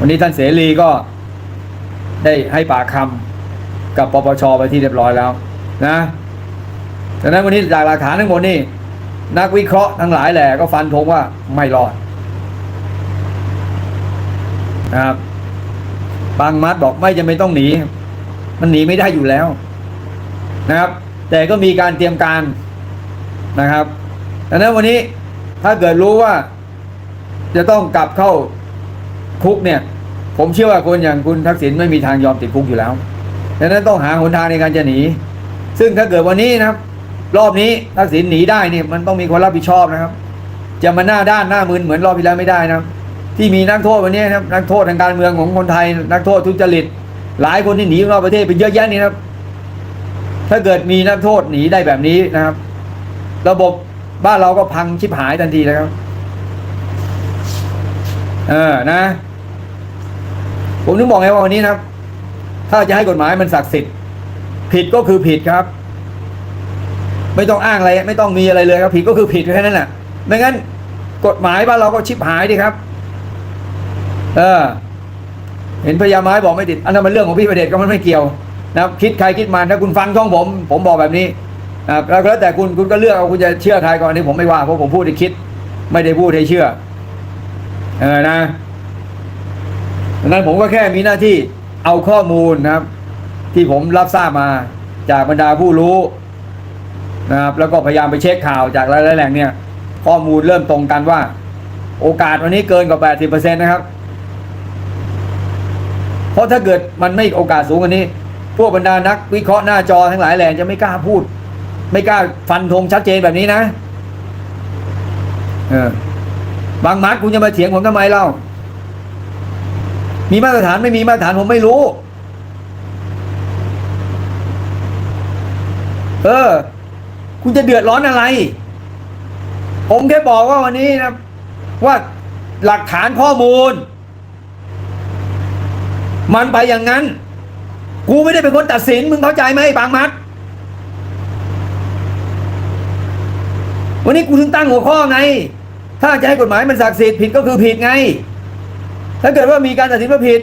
วันนี้ท่านเสรีก็ได้ให้ปากคำกับปปชไปที่เรียบร้อยแล้วนะดังนั้นวันนี้จากหลักฐานทั้งหมดนี่นักวิเคราะห์ทั้งหลายแหละก็ฟันธงว่าไม่รอดนะครับบางมัดบอกไม่จำเป็นต้องหนี มันหนีไม่ได้อยู่แล้วนะครับ แต่ก็มีการเตรียมการนะครับดังนั้นวันนี้ถ้าเกิดรู้ว่าจะต้องกลับเข้า คุกเนี่ย ผมเชื่อว่าคนอย่างคุณทักษิณไม่มีทางยอมติดคุกอยู่แล้วดังนั้นต้องหาหนทางในการจะหนี ซึ่งถ้าเกิดวันนี้นะครับ รอบนี้ทักษิณหนีได้เนี่ยมันต้องมีคนรับผิดชอบนะครับ จะมาหน้าด้านหน้ามึนเหมือนรอบที่แล้วไม่ได้นะครับ ที่มีนักโทษวันนี้นะครับนักโทษทางการเมืองของคนไทย นักโทษทุจริต หลายคนที่หนีนอกประเทศเป็นเยอะแยะนี่นะครับ ถ้าเกิดมีนักโทษหนีได้แบบนี้นะครับ ระบบบ้านเราก็พังชิบหายทันทีแล้วครับ เออนะ ผมถึงบอกไงว่าวันนี้นะครับถ้าจะให้กฎหมายมันศักดิ์สิทธิ์ผิดก็คือผิดครับ ไม่ต้องอ้างอะไร ไม่ต้องมีอะไรเลยครับ ผิดก็คือผิดแค่นั้นแหละไม่งั้น กฎหมายบ้านเราก็ชิบหายดิครับ เออ เห็นพญาไม้บอกไม่ติด อันนั้นมันเรื่องของพี่ประเดชก็มันไม่เกี่ยวนะครับ คิดใครคิดมันถ้าคุณฟังช่องผม ผมบอกแบบนี้นะครับแล้วแล้วแต่คุณคุณก็เลือกเอาคุณจะเชื่อใครก่อนนี้ผมไม่ว่าเพราะผมพูดให้คิด ไม่ได้พูดให้เชื่อ เออนะ ดังนั้นผมก็แค่มีหน้าที่เอาข้อมูลนะครับ ที่ผมรับทราบมาจากบรรดาผู้รู้นะครับแล้วก็พยายามไปเช็คข่าวจากหลายๆแหล่งเนี่ย ข้อมูลเริ่มตรงกันว่า โอกาสวันนี้เกินกว่า 80%นะครับ เพราะถ้าเกิดมันไม่โอกาสสูงกว่านี้ พวกบรรดานักวิเคราะห์หน้าจอทั้งหลายแหล่จะไม่กล้าพูด ไม่กล้าฟันธงชัดเจนแบบนี้นะ เออบางมัดคุณจะมาเถียงผมทำไมเล่า มีมาตรฐานไม่มีมาตรฐานผมไม่รู้ เออ คุณจะเดือดร้อนอะไร ผมแค่บอกว่าวันนี้นะว่าหลักฐานข้อมูล มันไปอย่างนั้น กูไม่ได้เป็นคนตัดสิน มึงเข้าใจไหมบางมัด วันนี้กูถึงตั้งหัวข้อไง ถ้าจะให้กฎหมายมันศักดิ์สิทธิ์ผิดก็คือผิดไง ถ้าเกิดว่ามีการตัดสินว่าผิด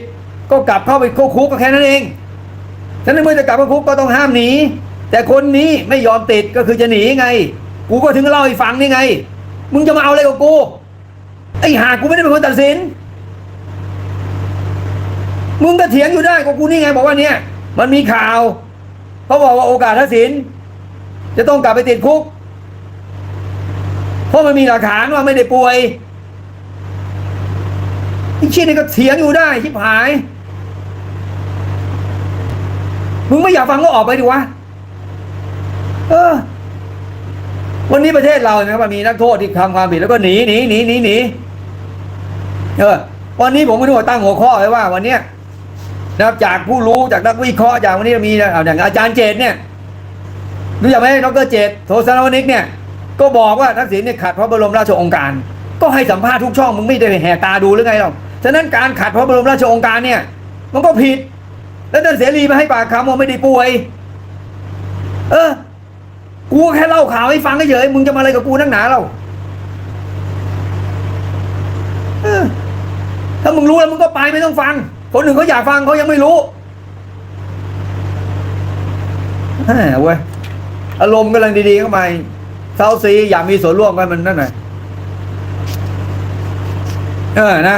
ก็กลับเข้าไปคุกก็แค่นั้นเองฉะนั้นเมื่อจะกลับเข้าคุกก็ต้องห้ามหนี แต่คนนี้ไม่ยอมติดก็คือจะหนีไง กูก็ถึงเล่าให้ฟังนี่ไง มึงจะมาเอาอะไรกับกู ไอ้หากูไม่ได้เป็นคนตัดสิน มึงก็เถียงอยู่ได้กับกูนี่ไง บอกว่าเนี่ย มันมีข่าวเขาบอกว่าโอกาสทักษิณจะต้องกลับไปติดคุก เพราะมันมีหลักฐานว่าไม่ได้ป่วย ไอ้เชี่ยนี่ก็เถียงอยู่ได้ชิบหาย มึงไม่อยากฟังก็ออกไปดิวะ เออ วันนี้ประเทศเราเนี่ยมันมีนักโทษที่ทำความผิดแล้วก็หนีหนีหนีหนีหนีเออ วันนี้ผมก็นึกว่าตั้งหัวข้อไว้ว่า วันเนี้ยนะครับจากผู้รู้จากนักวิเคราะห์จากวันนี้มีอาอย่างอาจารย์เจตเนี่ยรู้จักไหมดรเจตโทสนวนิกเนี่ย ก็บอกว่าทักษิณเนี่ยขัดพระบรมราชโองการ ก็ให้สัมภาษณ์ทุกช่องมึงไม่ได้แหกตาดูหรือไงหรอกฉะนั้นการขัดพระบรมราชโองการเนี่ย มันก็ผิด แล้วท่านเสรีมาให้ปากคำว่าไม่ได้ป่วย เออ กูแค่เล่าข่าวให้ฟังเฉยมึงจะมาอะไรกับกูนักหนาเราเออถ้ามึงรู้แล้วมึงก็ไปไม่ต้องฟัง คนหนึ่งเขาอยากฟังเขายังไม่รู้แหมเว้ยอารมณ์กำลังดีๆเข้าไปเซาซีอยากมีส่วนร่วมกันมันนั่นหน่อย เออนะ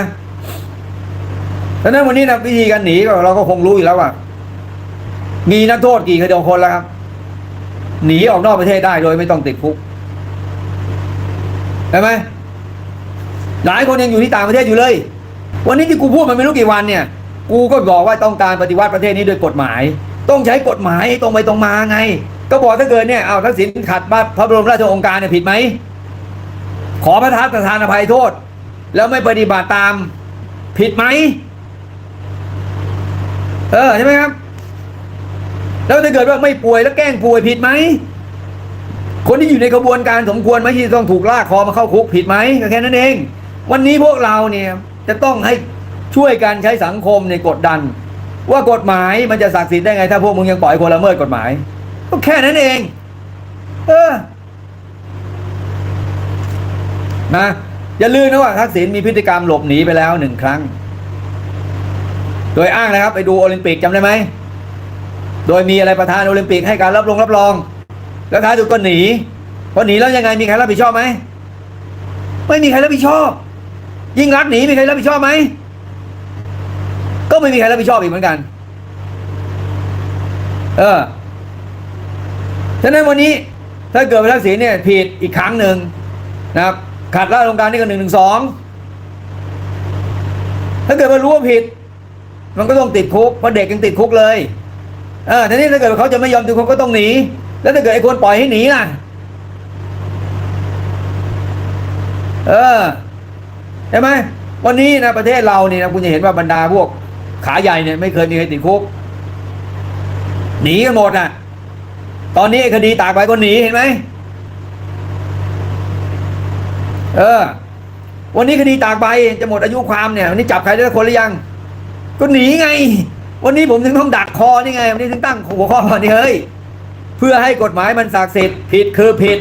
ดังนั้นวันนี้นะวิธีการหนีก็เราก็คงรู้อยู่แล้วว่ามีนักโทษกี่คดีคนแล้วครับ หนีออกนอกประเทศได้โดยไม่ต้องติดคุกใช่ไหมหลายคนยังอยู่ที่ต่างประเทศอยู่เลย วันนี้ที่กูพูดมันไม่รู้กี่วันเนี่ย กูก็บอกว่าต้องการปฏิวัติประเทศนี้โดยกฎหมาย ต้องใช้กฎหมายตรงไปตรงมาไง ก็บอกถ้าเกิดเนี่ยเอาทักษิณขัดพระบรมราชโองการเนี่ยผิดไหมขอพระทัประธานอภัยโทษ แล้วไม่ปฏิบัติตาม ผิดไหม เออใช่ไหมครับ แล้วถ้าเกิดว่าไม่ป่วยแล้วแกล้งป่วยผิดไหม คนที่อยู่ในกระบวนการสมควรไหมที่ต้องถูกลากคอมาเข้าคุกผิดไหมก็แค่นั้นเอง วันนี้พวกเราเนี่ยจะต้องให้ช่วยกันใช้สังคมในยกดดัน ว่ากฎหมายมันจะศักดิ์สิทธิ์ได้ไง ถ้าพวกมึงยังปล่อยคนละเมิดกฎหมาย ก็แค่นั้นเอง เออ นะ อย่าลืมนะว่าทักษิณมีพฤติกรรมหลบหนีไปแล้วหนึ่งครั้ง โดยอ้างนะครับ ไปดูโอลิมปิกจำได้ไหม โดยมีอะไรประธานโอลิมปิกให้การรับรองรับรอง แล้วท้ายสุดก็หนีพอหนีแล้วยังไงมีใครรับผิดชอบไหมไม่มีใครรับผิดชอบ ยิ่งรักหนีมีใครรับผิดชอบไหมก็ไม่มีใครรับผิดชอบอีกเหมือนกัน เออฉะนั้นวันนี้ถ้าเกิดไปทักษิณเนี่ยผิดอีกครั้งหนึ่งนะครับ ขัดราชองการนี่ก็หนึ่งหนึ่งสองถ้าเกิดมารู้ว่าผิด มันก็ต้องติดคุกเพราะเด็กยังติดคุกเลยเออทีนี้ถ้าเกิดเขาจะไม่ยอมติดคุกก็ต้องหนี แล้วถ้าเกิดไอ้คนปล่อยให้หนีล่ะเออใช่ไหมวันนี้นะประเทศเราเนี่ยนะคุณจะเห็นว่าบรรดาพวกขาใหญ่เนี่ยไม่เคยมีใครติดคุกหนีกันหมดอะตอนนี้คดีตากใบก็หนีเห็นไหม เออ วันนี้คดีตากใบจะหมดอายุความเนี่ยวันนี้จับใครได้สักคนหรือยัง ก็หนีไง วันนี้ผมถึงต้องดักคอนี่ไง วันนี้ถึงตั้งหัวข้อนี่เฮ้ยเพื่อให้กฎหมายมันศักดิ์สิทธิ์ผิดคือผิด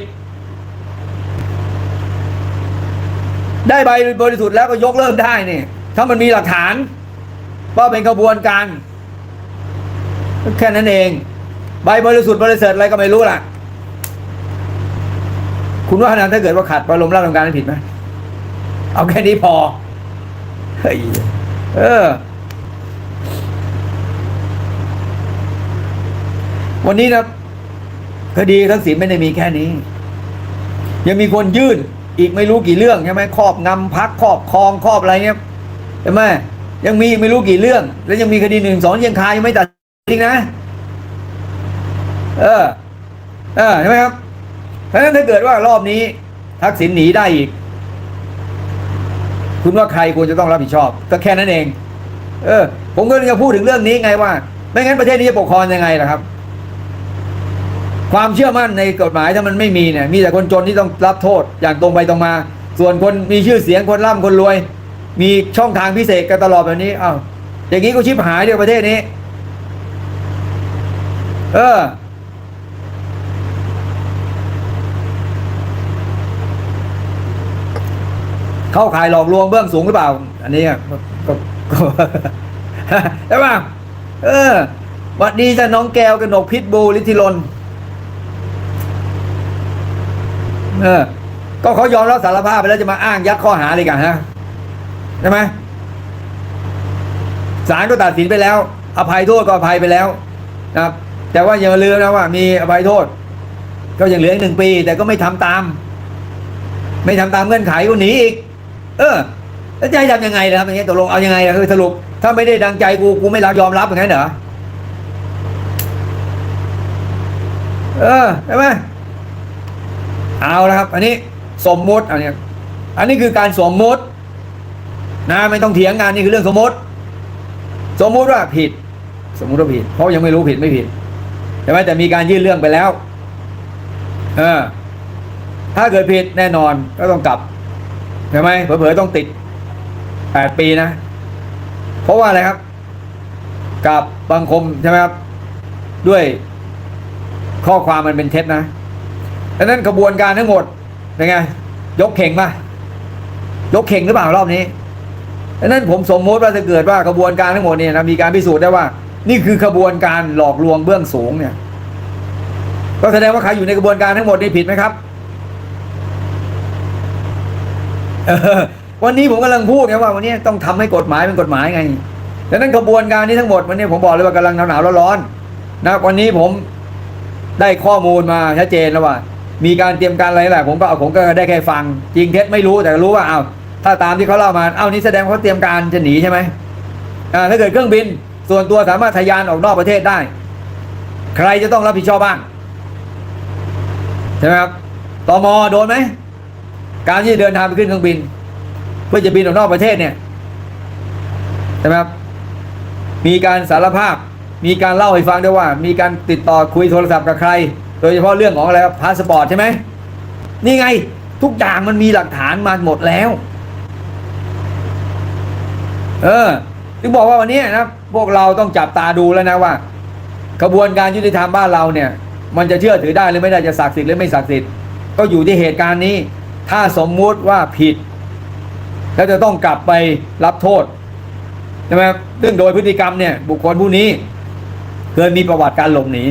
ได้ใบบริสุทธิ์แล้วก็ยกเลิกได้เนี่ยถ้ามันมีหลักฐานว่าเป็นกระบวนการแค่นั้นเอง ใบบริสุทธิ์บริเสริฐอะไรก็ไม่รู้ล่ะ คุณว่าขนาดถ้าเกิดว่าขัดบรมราชองการนั้นผิดไหมเอาแค่นี้พอเฮ้ยเออ วันนี้นะคดีทักษิณไม่ได้มีแค่นี้ ยังมีคนยื่นอีกไม่รู้กี่เรื่องใช่ไหมครอบงำพักครอบครองครอบอะไรเงี้ยใช่ไหมยังมีไม่รู้กี่เรื่อง แล้วยังมีคดีหนึ่งสองยังคายังไม่ตัดจริงนะ เออ เออใช่ไหมครับ เพราะฉะนั้นถ้าเกิดว่ารอบนี้ ทักษิณหนีได้อีก คุณว่าใครควรจะต้องรับผิดชอบ ก็แค่นั้นเอง เออ ผมก็จะพูดถึงเรื่องนี้ไงว่า ไม่งั้นประเทศนี้จะปกครองยังไงล่ะครับ ความเชื่อมั่นในกฎหมายถ้ามันไม่มีเนี่ยมีแต่คนจนที่ต้องรับโทษอย่างตรงไปตรงมา ส่วนคนมีชื่อเสียงคนร่ำคนรวย มีช่องทางพิเศษกันตลอดแบบนี้อ้าวอย่างนี้ก็ชิบหายเดียวประเทศนี้ เออ เข้าขายหลอกลวงเบื้องสูงหรือเปล่า อันนี้ก็ใช่ป่ะเออวัดดีจ้ะน้องแก้วกนกพิษบูลิทิลนเออ ก็เขายอมรับสารภาพไปแล้วจะมาอ้างยัดข้อหาอะไรกันฮะใช่ไหมศาลก็ตัดสินไปแล้ว อภัยโทษก็อภัยไปแล้วนะครับ แต่ว่าอย่าลืมนะว่า มีอภัยโทษ ก็ยังเหลืออีกหนึ่งปี แต่ก็ไม่ทำตาม ไม่ทำตามเงื่อนไขก็หนีอีก เออแล้วจะให้ทำยังไงนะครับอย่างเงี้ยตกลงเอายังไงล่ะคือสรุปถ้าไม่ได้ดังใจกูกูไม่รับยอมรับอย่างนั้นเหรอเออใช่ไหมเอาละครับ อันนี้สมมุติอันนี้อันนี้คือการสมมุติ นะไม่ต้องเถียงกันนี่คือเรื่องสมมติ สมมุติว่าผิด สมมุติว่าผิด เพราะยังไม่รู้ผิดไม่ผิดใช่ไหมแต่มีการยื่นเรื่องไปแล้ว เออ ถ้าเกิดผิดแน่นอนก็ต้องกลับ ใช่ไหมเผลอๆต้องติดแปดปีนะ เพราะว่าอะไรครับ กับบังคมใช่ไหมครับ ด้วยข้อความมันเป็นเท็จนะดังนั้นกระบวนการทั้งหมดเป็นไง ยกเข่งมายกเข่งหรือเปล่ารอบนี้ดังนั้นผมสมมติว่าจะเกิดว่ากระบวนการทั้งหมดเนี่ยนะมีการพิสูจน์ได้ว่า นี่คือขบวนการหลอกลวงเบื้องสูงเนี่ย ก็แสดงว่าใครอยู่ในกระบวนการทั้งหมดนี่ผิดไหมครับ เออ วันนี้ผมกำลังพูดไงว่าวันนี้ต้องทำให้กฎหมายเป็นกฎหมายไงดังนั้นกระบวนการนี้ทั้งหมดวันนี้ผมบอกเลยว่ากำลังหนาวๆร้อนๆนะวันนี้ผมได้ข้อมูลมาชัดเจนแล้วว่า มีการเตรียมการอะไรแหละผมก็เอาผมก็ได้แค่ฟัง จริงเท็จไม่รู้แต่รู้ว่าเอาถ้าตามที่เขาเล่ามาเอานี่แสดงเขาเตรียมการจะหนีใช่ไหมอ่าถ้าเกิดเครื่องบิน ส่วนตัวสามารถทะยานออกนอกประเทศได้ ใครจะต้องรับผิดชอบบ้างใช่ไหมครับตมโดนไหม การที่จะเดินทางไปขึ้นเครื่องบิน เพื่อจะบินออกนอกประเทศเนี่ยใช่ไหมครับมีการสารภาพ มีการเล่าให้ฟังด้วยว่า มีการติดต่อคุยโทรศัพท์กับใคร โดยเฉพาะเรื่องของอะไรครับพาสปอร์ตใช่ไหมนี่ไงทุกอย่างมันมีหลักฐานมาหมดแล้ว เออถึงบอกว่าวันนี้นะพวกเราต้องจับตาดูแล้วนะว่า กระบวนการยุติธรรมบ้านเราเนี่ย มันจะเชื่อถือได้หรือไม่ได้จะศักดิ์สิทธิ์หรือไม่ศักดิ์สิทธิ์ก็อยู่ที่เหตุการณ์นี้ ถ้าสมมุติว่าผิด แล้วจะต้องกลับไปรับโทษใช่ไหมครับซึ่งโดยพฤติกรรมเนี่ย บุคคลผู้นี้เคยมีประวัติการหลบหนี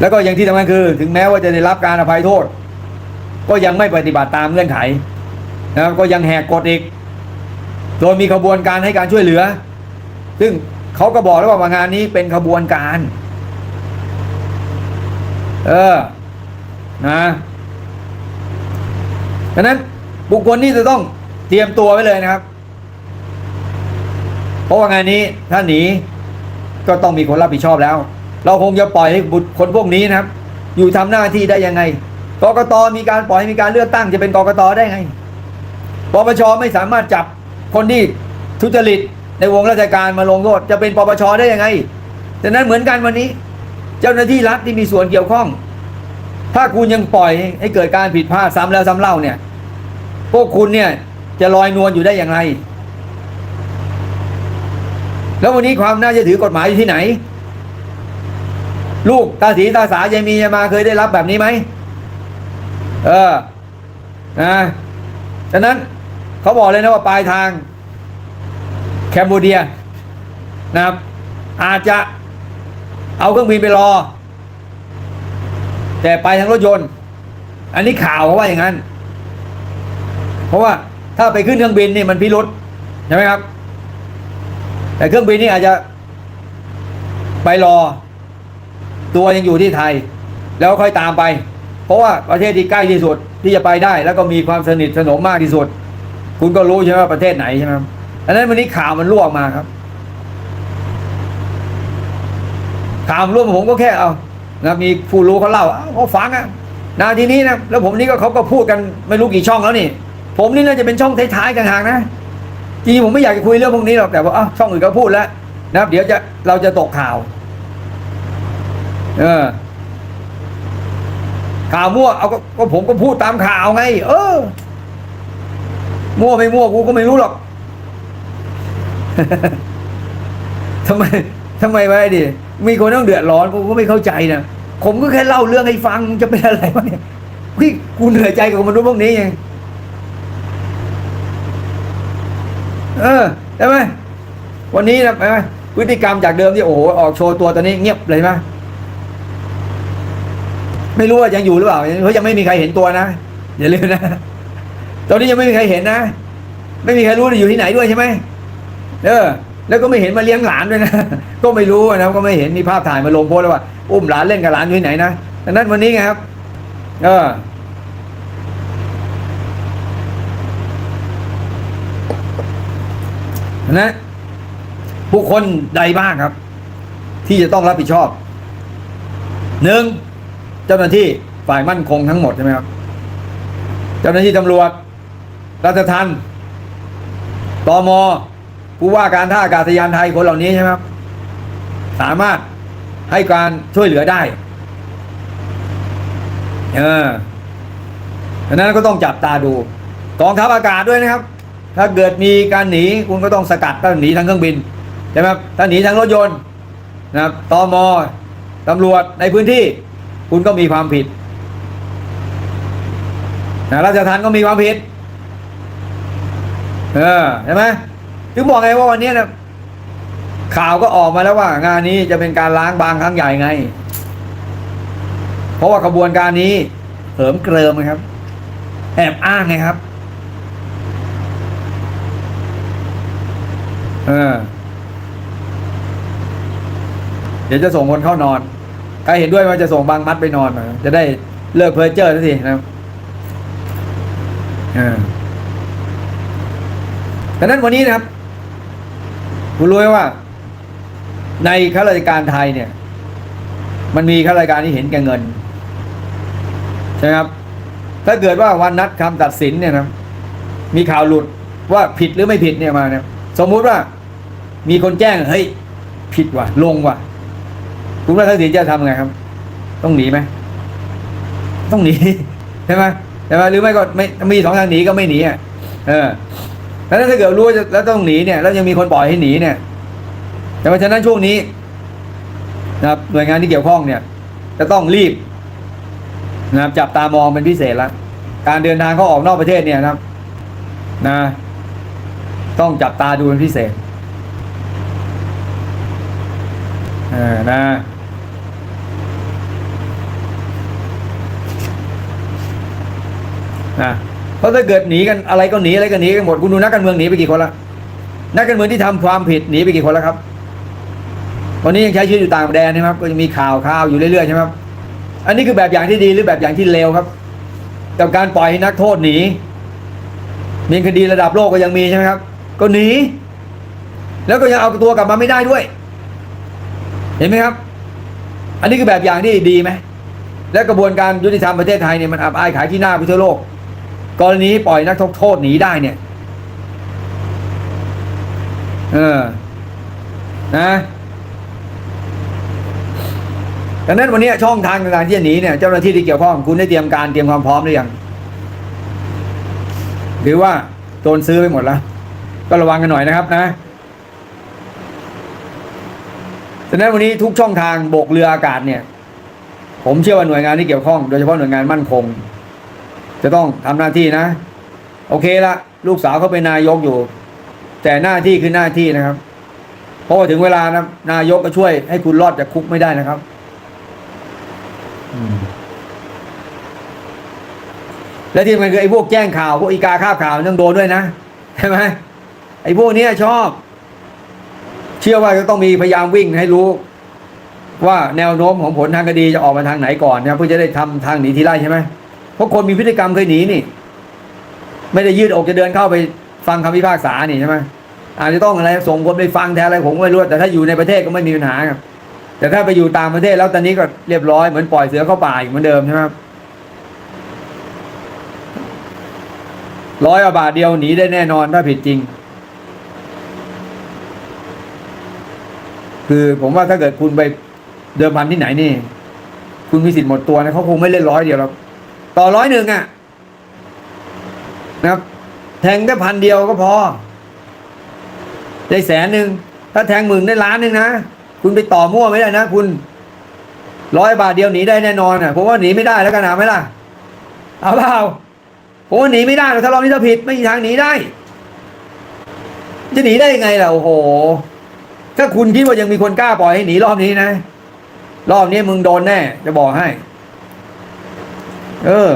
แล้วก็อย่างที่สำคัญคือ ถึงแม้ว่าจะได้รับการอภัยโทษ ก็ยังไม่ปฏิบัติตามเงื่อนไขนะครับก็ยังแหกกฎอีก โดยมีขบวนการให้การช่วยเหลือ ซึ่งเขาก็บอกแล้วว่างานนี้เป็นขบวนการ เออ นะ ฉะนั้นบุคคลที่จะต้องเตรียมตัวไว้เลยนะครับ เพราะว่างานนี้ถ้าหนีก็ต้องมีคนรับผิดชอบแล้ว เราคงจะปล่อยให้บุคคลพวกนี้นะครับ อยู่ทำหน้าที่ได้ยังไงกกตมีการปล่อยให้มีการเลือกตั้งจะเป็นกกตได้ไงปปชไม่สามารถจับคนที่ทุจริตในวงราชการมาลงโทษจะเป็นปปชได้ยังไงดังนั้นเหมือนกันวันนี้ เจ้าหน้าที่รัฐที่มีส่วนเกี่ยวข้อง ถ้าคุณยังปล่อยให้เกิดการผิดพลาดซ้ำแล้วซ้ำเล่าเนี่ย พวกคุณเนี่ยจะลอยนวลอยู่ได้อย่างไร แล้ววันนี้ความน่าจะถือกฎหมายอยู่ที่ไหน ลูกตาสีตาสายายมียายมาเคยได้รับแบบนี้ไหมเออนะฉะนั้นเขาบอกเลยนะว่าปลายทาง แคมโบเดียนะครับอาจจะเอาเครื่องบินไปรอ แต่ไปทางรถยนต์ อันนี้ข่าวเขาว่าอย่างนั้น เพราะว่าถ้าไปขึ้นเครื่องบินนี่มันพิรุษใช่ไหมครับ แต่เครื่องบินนี่อาจจะไปรอ ตัวยังอยู่ที่ไทย แล้วค่อยตามไป เพราะว่าประเทศที่ใกล้ที่สุดที่จะไปได้ แล้วก็มีความสนิทสนมมากที่สุด คุณก็รู้ใช่ไหมว่าประเทศไหนใช่ไหมครับอันนั้นวันนี้ข่าวมันรั่วออกมาครับข่าวรั่วมผมก็แค่เอา นะมีผู้รู้เขาเล่าเอาเขาฟังอะนาทีนี้นะแล้วผมนี่ก็เขาก็พูดกันไม่รู้กี่ช่องแล้วนี่ ผมนี่น่าจะเป็นช่องท้ายๆกันห่างๆนะจริงผมไม่อยากจะคุยเรื่องพวกนี้หรอกแต่ว่าช่องอื่นก็พูดแล้วนะครับ เดี๋ยวจะเราจะตกข่าว เออ ข่าวมั่วเอาก็ก็ผมก็พูดตามข่าวไง เออ มั่วไม่มั่วกูก็ไม่รู้หรอกทำไมทำไมไว้ดิมีคนต้องเดือดร้อนกูก็ไม่เข้าใจนะ ผมก็แค่เล่าเรื่องให้ฟังจะเป็นอะไรวะเนี่ยพี่กูเหนื่อยใจกับมนุษย์พวกนี้ยังเออใช่ไหมวันนี้นะไหมพฤติกรรมจากเดิมที่โอ้โหออกโชว์ตัวตอนนี้เงียบเลยไหมไม่รู้ว่ายังอยู่หรือเปล่าเพราะยังไม่มีใครเห็นตัวนะอย่าลืมนะตอนนี้ยังไม่มีใครเห็นนะ ไม่มีใครรู้อยู่ที่ไหนด้วยใช่ไหมเออ แล้วก็ไม่เห็นมาเลี้ยงหลานด้วยนะ ก็ไม่รู้นะก็ไม่เห็นมีภาพถ่ายมาลงโพสแล้วว่าอุ้มหลานเล่นกับหลานอยู่ที่ไหนนะดังนั้นวันนี้ไงครับ เออนะผู้คนใดบ้างครับ ที่จะต้องรับผิดชอบหนึ่งเจ้าหน้าที่ฝ่ายมั่นคงทั้งหมดใช่ไหมครับ เจ้าหน้าที่ตำรวจรัฐทันตม ผู้ว่าการท่าอากาศยานไทยคนเหล่านี้ใช่ไหมครับ สามารถให้การช่วยเหลือได้ เออดังนั้นก็ต้องจับตาดูกองทัพอากาศด้วยนะครับ ถ้าเกิดมีการหนีคุณก็ต้องสกัดถ้าหนีทางเครื่องบินใช่ไหมครับถ้าหนีทางรถยนต์นะครับตมตำรวจในพื้นที่ คุณก็มีความผิดนะราชทัณฑ์ก็มีความผิด เออใช่ไหม ถึงบอกไงว่าวันนี้นะข่าวก็ออกมาแล้วว่า งานนี้จะเป็นการล้างบางครั้งใหญ่ไง เพราะว่าขบวนการนี้เหิมเกริมครับ แอบอ้างไงครับ เออ เดี๋ยวจะส่งคนเข้านอนใครเห็นด้วยว่าจะส่งบางมัดไปนอนจะได้เลิกเพ้อเจ้อสักทีนะครับเออดังนั้นวันนี้นะครับ คุณรู้ไหมว่า ในข้าราชการไทยเนี่ย มันมีข้าราชการที่เห็นแก่เงินใช่ไหมครับ ถ้าเกิดว่าวันนัดคำตัดสินเนี่ยนะมีข่าวหลุดว่าผิดหรือไม่ผิดเนี่ยมาเนี่ยสมมุติว่า มีคนแจ้งเฮ้ยผิดว่ะ ลงว่ะ คุณว่าทักษิณจะทำไงครับ ต้องหนีไหมต้องหนีใช่ไหมใช่ไหมหรือไม่ก็ไม่มีสองทางหนีก็ไม่หนีอะเออ แล้วถ้าเกิดรู้ว่าแล้วต้องหนีเนี่ย แล้วยังมีคนปล่อยให้หนีเนี่ยแต่เพราฉะนั้นช่วงนี้นะครับหน่วยงานที่เกี่ยวข้องเนี่ย จะต้องรีบนะครับจับตามองเป็นพิเศษละการเดินทางเขาออกนอกประเทศเนี่ยนะนะ ต้องจับตาดูเป็นพิเศษนะนะ เพราะถ้าเกิดหนีกันอะไรก็หนีอะไรก็หนีกันหมดคุณดูนักการเมืองหนีไปกี่คนละนักการเมืองที่ทำความผิดหนีไปกี่คนแล้วครับวันนี้ยังใช้ชีวิตอยู่ต่างแดนใช่ไหมครับ ก็จะมีข่าวข่าวอยู่เรื่อยๆใช่ไหมครับ อันนี้คือแบบอย่างที่ดีหรือแบบอย่างที่เลวครับ กับการปล่อยให้นักโทษหนีมีคดีระดับโลกก็ยังมีใช่ไหมครับ ก็หนีแล้วก็ยังเอาตัวกลับมาไม่ได้ด้วย เห็นไหมครับ อันนี้คือแบบอย่างที่ดีไหมและกระบวนการยุติธรรมประเทศไทยเนี่ยมันอับอายขายที่หน้าไปทั่วโลก กรณีปล่อยนักโทษหนีได้เนี่ย เออ นะดังนั้นวันนี้ช่องทางในการที่จะหนีเนี่ยเจ้าหน้าที่ที่เกี่ยวข้องคุณได้เตรียมการเตรียมความพร้อมหรือยังหรือว่าโดนซื้อไปหมดแล้ว ก็ระวังกันหน่อยนะครับนะดังนั้นวันนี้ทุกช่องทางโบกเรืออากาศเนี่ย ผมเชื่อว่าหน่วยงานที่เกี่ยวข้องโดยเฉพาะหน่วยงานมั่นคง จะต้องทำหน้าที่นะ โอเคละลูกสาวเขาเป็นนายกอยู่ แต่หน้าที่คือหน้าที่นะครับเพราะว่าถึงเวลานะนายกก็ช่วยให้คุณรอดจากคุกไม่ได้นะครับและที่มันคือไอ้พวกแจ้งข่าวพวกอีกาคาบข่าวต้องโดนด้วยนะใช่ไหมไอ้พวกเนี้ยชอบ เชื่อว่าจะต้องมีพยายามวิ่งให้รู้ ว่าแนวโน้มของผลทางคดีจะออกมาทางไหนก่อนนะเพื่อจะได้ทำทางหนีทีไล่ใช่ไหม เพราะคนมีพฤติกรรมเคยหนีนี่ ไม่ได้ยืดอกจะเดินเข้าไปฟังคำพิพากษานี่ใช่ไหมอาจจะต้องอะไรส่งคนไปฟังแทนอะไรผมไม่รู้แต่ถ้าอยู่ในประเทศก็ไม่มีปัญหาครับ แต่ถ้าไปอยู่ต่างประเทศแล้วตอนนี้ก็เรียบร้อยเหมือนปล่อยเสือเข้าป่าอีกเหมือนเดิมใช่ไหมครับร้อยบาทเดียวหนีได้แน่นอนถ้าผิดจริง คือผมว่าถ้าเกิดคุณไปเดิมพันที่ไหนนี่ คุณมีสิทธิ์หมดตัวนะเขาคงไม่เล่นร้อยเดียวหรอก ต่อร้อยหนึ่งอะนะครับ แทงแค่พันเดียวก็พอ ได้แสนหนึ่งถ้าแทงหมื่นได้ล้านหนึ่งนะ คุณไปต่อมั่วไม่ได้นะ คุณร้อยบาทเดียวหนีได้แน่นอนอะผมว่าหนีไม่ได้แล้วกันนะไหมล่ะเอาเปล่าผมว่าหนีไม่ได้ถ้ารอบนี้ถ้าผิดไม่มีทางหนีได้ จะหนีได้ยังไงล่ะโอ้โห ถ้าคุณคิดว่ายังมีคนกล้าปล่อยให้หนีรอบนี้นะ รอบนี้มึงโดนแน่ จะบอกให้ เออ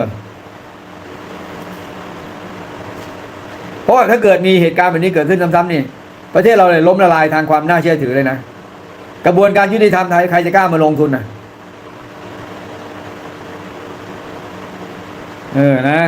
เพราะว่าถ้าเกิดมีเหตุการณ์แบบนี้เกิดขึ้นซ้ำๆนี่ ประเทศเราเลยล้มละลายทางความน่าเชื่อถือเลยนะ กระบวนการยุติธรรมไทยใครจะกล้ามาลงทุนนะเออนะ